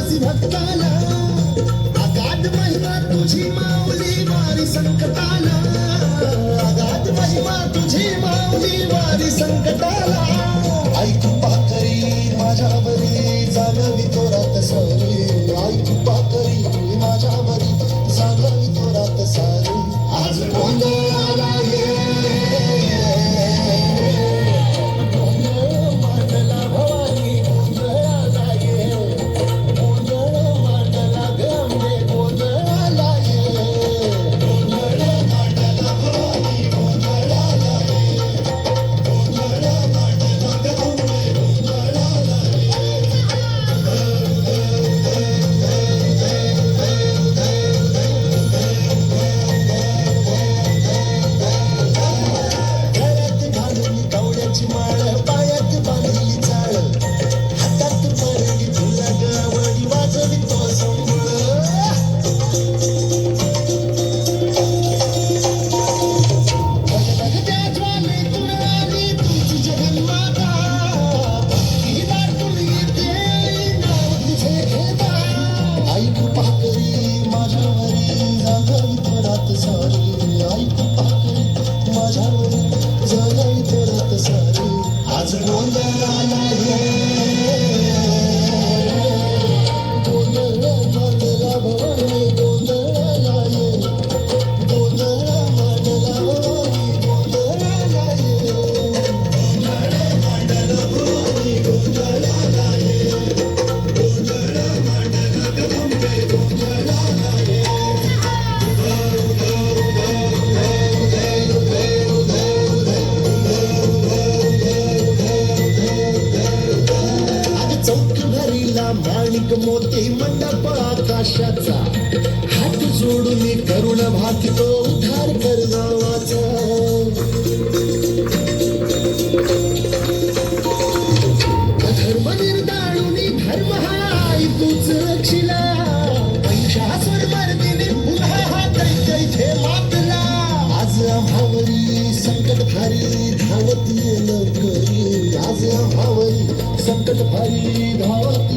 भक्ताला. अगाध महिमा तुझी माऊली वारी संकटाला. अगाध महिमा तुझी माऊली वारी संकटाला. ऐकू पाकरी माझ्यावरी जागवी तोरात सारी hoje. मोती मंडप आकाशाचा. हात जोडून करुण भाकितो उद्धार कर गावाचा धर्म निर्दाळुनी धर्म हा तूच रक्षिला. पुन्हा हा मातला. आज आम्हावरी संकट भारी धावत ये आज आम्हावरी संकट भारी धावत